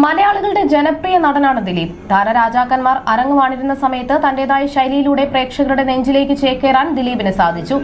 മലയാളികളുടെ ജനപ്രിയ നടനാണ് ദിലീപ്. താരരാജാക്കന്മാർ അരങ്ങുവാണിരുന്ന സമയത്ത് തന്റേതായ ശൈലിയിലൂടെ പ്രേക്ഷകരുടെ നെഞ്ചിലേക്ക് ചേക്കേറാൻ ദിലീപിന് സാധിച്ചു.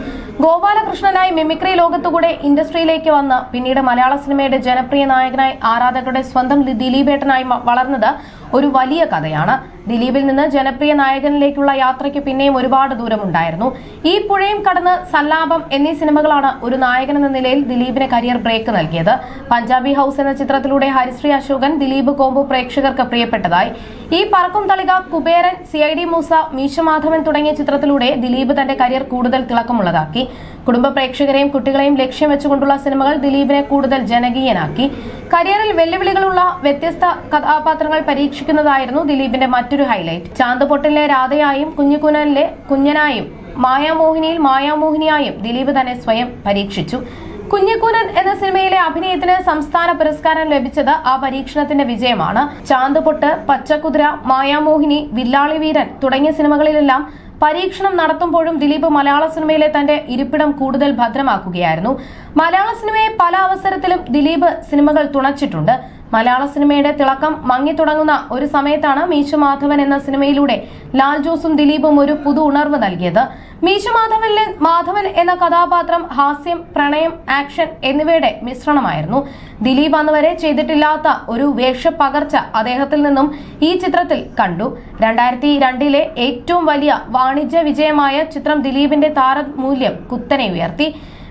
ഗോപാലകൃഷ്ണനായി മിമിക്രി ലോകത്തുകൂടെ ഇൻഡസ്ട്രിയിലേക്ക് വന്ന് പിന്നീട് മലയാള സിനിമയുടെ ജനപ്രിയ നായകനായി ആരാധകരുടെ സ്വന്തം ദിലീപേട്ടനായി വളർന്നത് ഒരു വലിയ കഥയാണ്. ദിലീപിൽ നിന്ന് ജനപ്രിയ നായകനിലേക്കുള്ള യാത്രയ്ക്ക് പിന്നെയും ഒരുപാട് ദൂരമുണ്ടായിരുന്നു. ഈ പുഴയും കടന്ന് സല്ലാപം എന്നീ സിനിമകളാണ് ഒരു നായകൻ എന്ന നിലയിൽ ദിലീപിന് കരിയർ ബ്രേക്ക് നൽകിയത്. പഞ്ചാബി ഹൌസ് എന്ന ചിത്രത്തിലൂടെ ഹരിശ്രീ അശോകൻ ദിലീപ് കോംബോ പ്രേക്ഷകർക്ക് പ്രിയപ്പെട്ടതായി. ഈ Parakkum Thalika Kuberan C I D Moosa Meesamadhavan തുടങ്ങിയ ചിത്രത്തിലൂടെ ദിലീപ് തന്റെ കരിയർ കൂടുതൽ തിളക്കമുള്ളതാക്കി. കുടുംബ പ്രേക്ഷകരെയും കുട്ടികളെയും ലക്ഷ്യം വെച്ചുകൊണ്ടുള്ള സിനിമകൾ ദിലീപിനെ കൂടുതൽ ജനകീയനാക്കി. കരിയറിൽ വെല്ലുവിളികളുള്ള വ്യത്യസ്ത കഥാപാത്രങ്ങൾ പരീക്ഷിക്കുന്നതായിരുന്നു ദിലീപിന്റെ മറ്റൊരു ഹൈലൈറ്റ്. ചാന്തുപൊട്ടിലെ രാധയായും കുഞ്ഞിക്കുനലിലെ കുഞ്ഞനായും മായാമോഹിനിയിൽ മായാമോഹിനിയായും ദിലീപ് തന്നെ സ്വയം പരീക്ഷിച്ചു. കുഞ്ഞിക്കുനൻ എന്ന സിനിമയിലെ അഭിനയത്തിന് സംസ്ഥാന പുരസ്കാരം ലഭിച്ചത് ആ പരീക്ഷണത്തിന്റെ വിജയമാണ്. ചാന്തുപൊട്ട് പച്ചക്കുതിര മായാമോഹിനി വില്ലാളി വീരൻ തുടങ്ങിയ സിനിമകളിലെല്ലാം പരീക്ഷണം നടത്തുമ്പോഴും ദിലീപ് മലയാള സിനിമയിലെ തന്റെ ഇരിപ്പിടം കൂടുതൽ ഭദ്രമാക്കുകയായിരുന്നു. മലയാള സിനിമയെ പല അവസരത്തിലും ദിലീപ് സിനിമകൾ തുണച്ചിട്ടുണ്ട്. മലയാള സിനിമയുടെ തിളക്കം മങ്ങിത്തുടങ്ങുന്ന ഒരു സമയത്താണ് മീശുമാധവൻ എന്ന സിനിമയിലൂടെ ലാൽ ജോസും ദിലീപും ഒരു പുതു ഉണർവ് നൽകിയത്. മീശുമാധവനിലെ മാധവൻ എന്ന കഥാപാത്രം ഹാസ്യം പ്രണയം ആക്ഷൻ എന്നിവയുടെ മിശ്രണമായിരുന്നു. ദിലീപ് അന്നുവരെ ചെയ്തിട്ടില്ലാത്ത ഒരു വേഷപ്പകർച്ച അദ്ദേഹത്തിൽ നിന്നും ഈ ചിത്രത്തിൽ കണ്ടു. രണ്ടായിരത്തി രണ്ടിലെ ഏറ്റവും വലിയ വാണിജ്യ വിജയമായ ചിത്രം ദിലീപിന്റെ താരമൂല്യം കുത്തനെ ഉയർത്തി.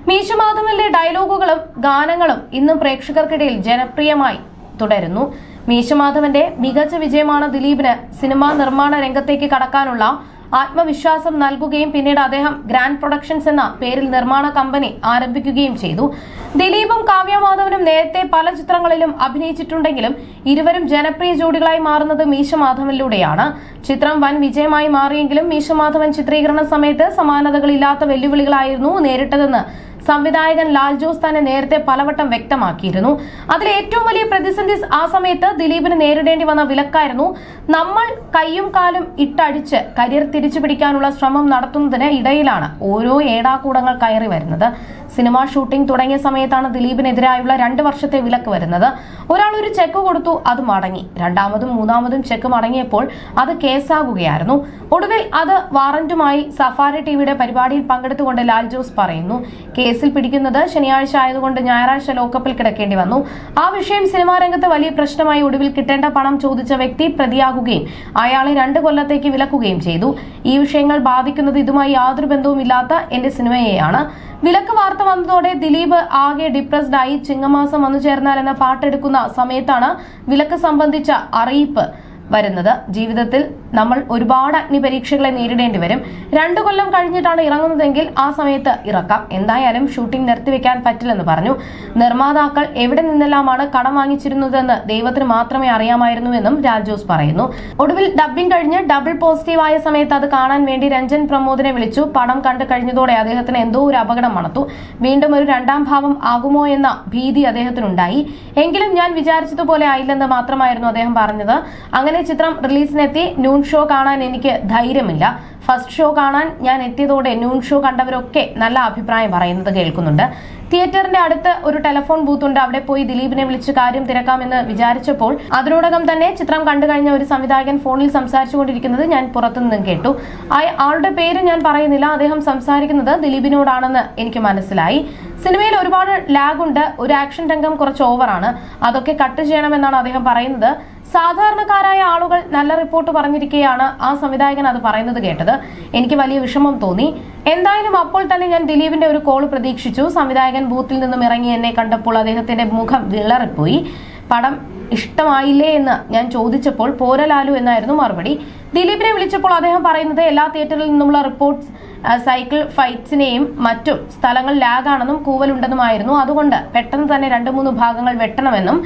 മീശമാധവനിലെ ഡയലോഗുകളും ഗാനങ്ങളും ഇന്നും പ്രേക്ഷകർക്കിടയിൽ ജനപ്രിയമായി. തുടരുന്നു. മീശമാധവന്റെ മികച്ച വിജയമാണ് ദിലീപിന് സിനിമാ നിർമ്മാണ രംഗത്തേക്ക് കടക്കാനുള്ള ആത്മവിശ്വാസം നൽകുകയും പിന്നീട് അദ്ദേഹം ഗ്രാൻഡ് പ്രൊഡക്ഷൻസ് എന്ന പേരിൽ നിർമ്മാണ കമ്പനി ആരംഭിക്കുകയും ചെയ്തു. ദിലീപും കാവ്യമാധവനും നേരത്തെ പല ചിത്രങ്ങളിലും അഭിനയിച്ചിട്ടുണ്ടെങ്കിലും ഇരുവരും ജനപ്രിയ ജോഡികളായി മാറുന്നത് മീശമാധവനിലൂടെയാണ്. ചിത്രം വൻ വിജയമായി മാറിയെങ്കിലും മീശമാധവൻ ചിത്രീകരണ സമയത്ത് സമാനതകളില്ലാത്ത വെല്ലുവിളികളായിരുന്നു നേരിട്ടതെന്ന് സംവിധായകൻ ലാൽ ജോസ് തന്നെ നേരത്തെ പലവട്ടം വ്യക്തമാക്കിയിരുന്നു. അതിൽ ഏറ്റവും വലിയ പ്രതിസന്ധി ആ സമയത്ത് ദിലീപിന് നേരിടേണ്ടി വന്ന വിലക്കായിരുന്നു. നമ്മൾ കൈയും കാലും ഇട്ടടിച്ച് കരിയർ തിരിച്ചു പിടിക്കാനുള്ള ശ്രമം നടത്തുന്നതിന് ഇടയിലാണ് ഓരോ ഏടാകൂടങ്ങൾ കയറി വരുന്നത്. സിനിമാ ഷൂട്ടിംഗ് തുടങ്ങിയ സമയത്താണ് ദിലീപിനെതിരായുള്ള രണ്ട് വർഷത്തെ വിലക്ക് വരുന്നത്. ഒരാൾ ഒരു ചെക്ക് കൊടുത്തു അത് മടങ്ങി. രണ്ടാമതും മൂന്നാമതും ചെക്ക് മടങ്ങിയപ്പോൾ അത് കേസാകുകയായിരുന്നു. ഒടുവിൽ അത് വാറന്റുമായി സഫാരി ടിവിയുടെ പരിപാടിയിൽ പങ്കെടുത്തുകൊണ്ട് ലാൽ ജോസ് പറയുന്നു കേസിൽ പിടിക്കുന്നത് ശനിയാഴ്ച ആയതുകൊണ്ട് ഞായറാഴ്ച ലോക്കപ്പിൽ കിടക്കേണ്ടി വന്നു. ആ വിഷയം സിനിമാ രംഗത്ത് വലിയ പ്രശ്നമായി ഒടുവിൽ കിട്ടേണ്ട പണം ചോദിച്ച വ്യക്തി പ്രതിയാകുകയും അയാളെ രണ്ട് കൊല്ലത്തേക്ക് വിലക്കുകയും ചെയ്തു. ഈ വിഷയങ്ങൾ ബാധിക്കുന്നത് ഇതുമായി യാതൊരു ബന്ധവും ഇല്ലാത്ത എന്റെ സിനിമയെയാണ്. വിലക്ക് വാർത്ത വന്നതോടെ ദിലീപ് ആകെ ഡിപ്രസ്ഡ് ആയി ചിങ്ങമാസം വന്നു ചേർന്നാൽ എന്ന പാട്ടെടുക്കുന്ന സമയത്താണ് വിലക്ക് സംബന്ധിച്ച അറിയിപ്പ്. വരുന്നത്. ജീവിതത്തിൽ നമ്മൾ ഒരുപാട് അഗ്നി പരീക്ഷകളെ നേരിടേണ്ടി വരും. രണ്ടു കൊല്ലം കഴിഞ്ഞിട്ടാണ് ഇറങ്ങുന്നതെങ്കിൽ ആ സമയത്ത് ഇറക്കാം. എന്തായാലും ഷൂട്ടിംഗ് നിർത്തിവെക്കാൻ പറ്റില്ലെന്ന് പറഞ്ഞു. നിർമ്മാതാക്കൾ എവിടെ നിന്നെല്ലാമാണ് കടം വാങ്ങിച്ചിരുന്നതെന്ന് ദൈവത്തിന് മാത്രമേ അറിയാമായിരുന്നുവെന്നും രാജോസ് പറയുന്നു. ഒടുവിൽ ഡബ്ബിംഗ് കഴിഞ്ഞ് ഡബിൾ പോസിറ്റീവ് ആയ സമയത്ത് അത് കാണാൻ വേണ്ടി രഞ്ജൻ പ്രമോദിനെ വിളിച്ചു. പടം കണ്ടു കഴിഞ്ഞതോടെ അദ്ദേഹത്തിന് എന്തോ ഒരു അപകടം മണത്തു. വീണ്ടും ഒരു രണ്ടാം ഭാവം ആകുമോ എന്ന ഭീതി അദ്ദേഹത്തിനുണ്ടായി. എങ്കിലും ഞാൻ വിചാരിച്ചതുപോലെ ആയില്ലെന്ന് മാത്രമായിരുന്നു അദ്ദേഹം പറഞ്ഞത്. അങ്ങനെ ചിത്രം റിലീസിനെത്തി. ന്യൂൺ ഷോ കാണാൻ എനിക്ക് ധൈര്യമില്ല. ഫസ്റ്റ് ഷോ കാണാൻ ഞാൻ എത്തിയതോടെ ന്യൂൺ ഷോ കണ്ടവരൊക്കെ നല്ല അഭിപ്രായം പറയുന്നത് കേൾക്കുന്നുണ്ട്. തിയേറ്ററിന്റെ അടുത്ത് ഒരു ടെലഫോൺ ബൂത്ത് ഉണ്ട് അവിടെ പോയി ദിലീപിനെ വിളിച്ച് കാര്യം തിരക്കാമെന്ന് വിചാരിച്ചപ്പോൾ അതിനോടകം തന്നെ ചിത്രം കണ്ടു കഴിഞ്ഞ ഒരു സംവിധായകൻ ഫോണിൽ സംസാരിച്ചുകൊണ്ടിരിക്കുന്നത് ഞാൻ പുറത്തുനിന്നും കേട്ടു. ആളുടെ പേര് ഞാൻ പറയുന്നില്ല. അദ്ദേഹം സംസാരിക്കുന്നത് ദിലീപിനോടാണെന്ന് എനിക്ക് മനസ്സിലായി. സിനിമയിൽ ഒരുപാട് ലാഗ് ഉണ്ട് ഒരു ആക്ഷൻ രംഗം കുറച്ച് ഓവറാണ് അതൊക്കെ കട്ട് ചെയ്യണമെന്നാണ് അദ്ദേഹം പറയുന്നത്. സാധാരണക്കാരായ ആളുകൾ നല്ല റിപ്പോർട്ട് പറഞ്ഞിരിക്കെയാണ് ആ സംവിധായകൻ അത് പറയുന്നത് കേട്ടത്. എനിക്ക് വലിയ വിഷമം തോന്നി. എന്തായാലും അപ്പോൾ തന്നെ ഞാൻ ദിലീപിന്റെ ഒരു കോൾ പ്രതീക്ഷിച്ചു. സംവിധായകൻ ബൂത്തിൽ നിന്നും ഇറങ്ങി എന്നെ കണ്ടപ്പോൾ അദ്ദേഹത്തിന്റെ മുഖം വിളറിപ്പോയി. പടം ഇഷ്ടമായില്ലേ എന്ന് ഞാൻ ചോദിച്ചപ്പോൾ പോരലാലു എന്നായിരുന്നു മറുപടി. ദിലീപിനെ വിളിച്ചപ്പോൾ അദ്ദേഹം പറയുന്നത് എല്ലാ തിയേറ്ററിൽ നിന്നുമുള്ള റിപ്പോർട്ട്സ് സൈക്കിൾ ഫൈറ്റ്സിനെയും മറ്റും സ്ഥലങ്ങൾ ലാഗാണെന്നും കൂവലുണ്ടെന്നുമായിരുന്നു. അതുകൊണ്ട് പെട്ടെന്ന് തന്നെ രണ്ട് മൂന്ന് ഭാഗങ്ങൾ വെട്ടണമെന്നും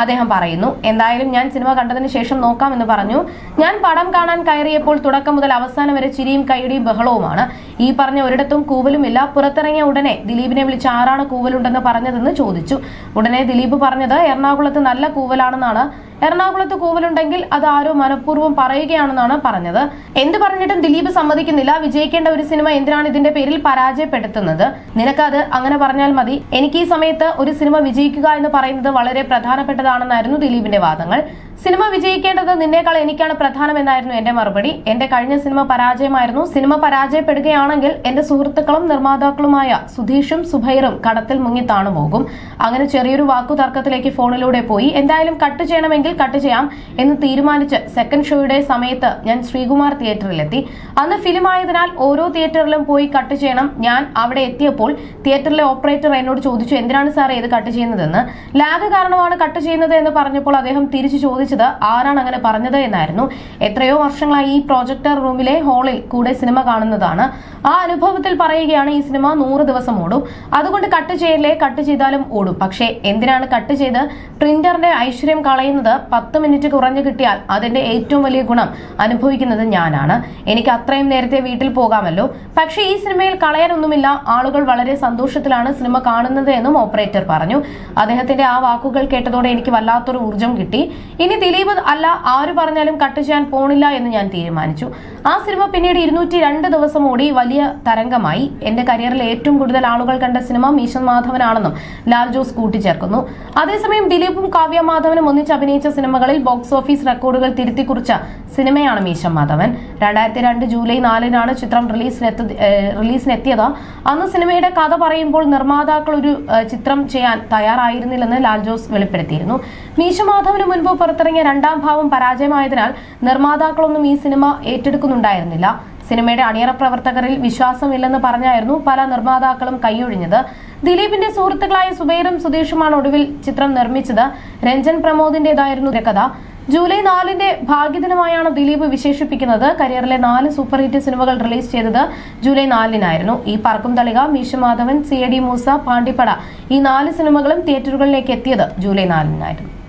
അദ്ദേഹം പറയുന്നു. എന്തായാലും ഞാൻ സിനിമ കണ്ടതിന് ശേഷം നോക്കാമെന്ന് പറഞ്ഞു. ഞാൻ പടം കാണാൻ കയറിയപ്പോൾ തുടക്കം മുതൽ അവസാനം വരെ ചിരിയും കൈയുടെയും ബഹളവുമാണ്. ഈ പറഞ്ഞ ഒരിടത്തും കൂവലുമില്ല പുറത്തിറങ്ങിയ ഉടനെ ദിലീപിനെ വിളിച്ച് ആരാണ് കൂവലുണ്ടെന്ന് പറഞ്ഞതെന്ന് ചോദിച്ചു. ഉടനെ ദിലീപ് പറഞ്ഞത് എറണാകുളത്ത് നല്ല കൂവലാണെന്നാണ് എറണാകുളത്ത് കൂവലുണ്ടെങ്കിൽ അത് ആരോ മനഃപൂർവം പറയുകയാണെന്നാണ് പറഞ്ഞത്. എന്ത് പറഞ്ഞിട്ടും ദിലീപ് സമ്മതിക്കുന്നില്ല. വിജയിക്കേണ്ട ഒരു സിനിമ എന്തിനാണ് ഇതിന്റെ പേരിൽ പരാജയപ്പെടുത്തുന്നത്? നിനക്കത് അങ്ങനെ പറഞ്ഞാൽ മതി. എനിക്ക് ഈ സമയത്ത് ഒരു സിനിമ വിജയിക്കുക എന്ന് പറയുന്നത് വളരെ പ്രധാനപ്പെട്ടതാണെന്നായിരുന്നു ദിലീപിന്റെ വാദങ്ങൾ. സിനിമ വിജയിക്കേണ്ടത് നിന്നേക്കാൾ എനിക്കാണ് പ്രധാനമെന്നായിരുന്നു എന്റെ മറുപടി. എന്റെ കഴിഞ്ഞ സിനിമ പരാജയമായിരുന്നു. സിനിമ പരാജയപ്പെടുകയാണെങ്കിൽ എന്റെ സുഹൃത്തുക്കളും നിർമ്മാതാക്കളുമായ സുധീഷും സുഭൈറും കടത്തിൽ മുങ്ങി താണു പോകും. അങ്ങനെ ചെറിയൊരു വാക്കു തർക്കത്തിലേക്ക് ഫോണിലൂടെ പോയി. എന്തായാലും കട്ട് ചെയ്യണമെങ്കിൽ കട്ട് ചെയ്യാം എന്ന് തീരുമാനിച്ച് സെക്കൻഡ് ഷോയുടെ സമയത്ത് ഞാൻ ശ്രീകുമാർ തിയേറ്ററിലെത്തി. അന്ന് ഫിലിം ആയതിനാൽ ഓരോ തിയേറ്ററിലും പോയി കട്ട് ചെയ്യണം. ഞാൻ അവിടെ എത്തിയപ്പോൾ തിയേറ്ററിലെ ഓപ്പറേറ്റർ എന്നോട് ചോദിച്ചു എന്തിനാണ് സാർ ഇത് കട്ട് ചെയ്യുന്നതെന്ന്? ലാഗ് കാരണമാണ് കട്ട് ചെയ്യുന്നത് എന്ന് പറഞ്ഞപ്പോൾ അദ്ദേഹം തിരിച്ചു ചോദിച്ചത് ആരാണ് അങ്ങനെ പറഞ്ഞത് എന്നായിരുന്നു. എത്രയോ വർഷങ്ങളായി ഈ പ്രൊജക്ടർ റൂമിലെ ഹാളിൽ കൂടെ സിനിമ കാണുന്നതാണ്. ആ അനുഭവത്തിൽ പറയുകയാണ് ഈ സിനിമ നൂറ് ദിവസം ഓടും. അതുകൊണ്ട് കട്ട് ചെയ്യല്ലേ കട്ട് ചെയ്താലും ഓടും. പക്ഷേ എന്തിനാണ് കട്ട് ചെയ്ത് പ്രിന്ററിന്റെ ഐശ്വര്യം കളയുന്നത്? പത്ത് മിനിറ്റ് കുറഞ്ഞു കിട്ടിയാൽ അതിന്റെ ഏറ്റവും വലിയ ഗുണം അനുഭവിക്കുന്നത് ഞാനാണ്. എനിക്ക് അത്രയും നേരത്തെ വീട്ടിൽ പോകാമല്ലോ. പക്ഷേ ഈ സിനിമയിൽ കളയാനൊന്നുമില്ല. ആളുകൾ വളരെ സന്തോഷത്തിലാണ് സിനിമ കാണുന്നത് എന്നും ഓപ്പറേറ്റർ പറഞ്ഞു. അദ്ദേഹത്തിന്റെ ആ വാക്കുകൾ കേട്ടതോടെ എനിക്ക് വല്ലാത്തൊരു ഊർജം കിട്ടി. ഇനി ദിലീപ് അല്ല ആര് പറഞ്ഞാലും കട്ട് ചെയ്യാൻ പോണില്ല എന്ന് ഞാൻ തീരുമാനിച്ചു. ആ സിനിമ പിന്നീട് ഇരുന്നൂറ്റി രണ്ട് ദിവസം ഓടി വലിയ തരംഗമായി. എന്റെ കരിയറിൽ ഏറ്റവും കൂടുതൽ ആളുകൾ കണ്ട സിനിമ മീശൻ മാധവനാണെന്നും ലാൽ ജോസ് കൂട്ടിച്ചേർക്കുന്നു. അതേസമയം ദിലീപും കാവ്യ മാധവനും ഒന്നിച്ച് അഭിനയിച്ച സിനിമകളിൽ ബോക്സ് ഓഫീസ് റെക്കോർഡുകൾ തിരുത്തി കുറിച്ച സിനിമയാണ് മീശൻ മാധവൻ. രണ്ടായിരത്തി രണ്ട് ജൂലൈ നാലിനാണ് ചിത്രം റിലീസിനെത്തി ഏഹ് റിലീസിനെത്തിയത്. അന്ന് സിനിമയുടെ കഥ പറയുമ്പോൾ നിർമ്മാതാക്കൾ ഒരു ചിത്രം ചെയ്യാൻ തയ്യാറായിരുന്നില്ലെന്ന് ലാൽ ജോസ് വെളിപ്പെടുത്തിയിരുന്നു. മീശ മാധവന് മുൻപ് പുറത്തിറങ്ങിയ രണ്ടാം ഭാവം പരാജയമായതിനാൽ നിർമ്മാതാക്കളൊന്നും ഈ സിനിമ ഏറ്റെടുക്കുന്നുണ്ടായിരുന്നില്ല. സിനിമയുടെ അണിയറ പ്രവർത്തകരിൽ വിശ്വാസമില്ലെന്ന് പറഞ്ഞായിരുന്നു പല നിർമ്മാതാക്കളും കൈയൊഴിഞ്ഞത്. ദിലീപിന്റെ സുഹൃത്തുക്കളായ സുബൈറും സുധീഷുമാണ് ഒടുവിൽ ചിത്രം നിർമ്മിച്ചത്. രഞ്ജൻ പ്രമോദിന്റേതായിരുന്നു കഥ ജൂലൈ നാലിന്റെ ഭാഗ്യദിനമായാണ് ദിലീപ് വിശേഷിപ്പിക്കുന്നത്. കരിയറിലെ നാല് സൂപ്പർ ഹിറ്റ് സിനിമകൾ റിലീസ് ചെയ്തത് ജൂലൈ നാലിനായിരുന്നു. ഈ Parakkum Thalika Meesa Madhavan C A D Moosa Pandippada ഈ നാല് സിനിമകളും തിയേറ്ററുകളിലേക്ക് എത്തിയത് ജൂലൈ നാലിനായിരുന്നു.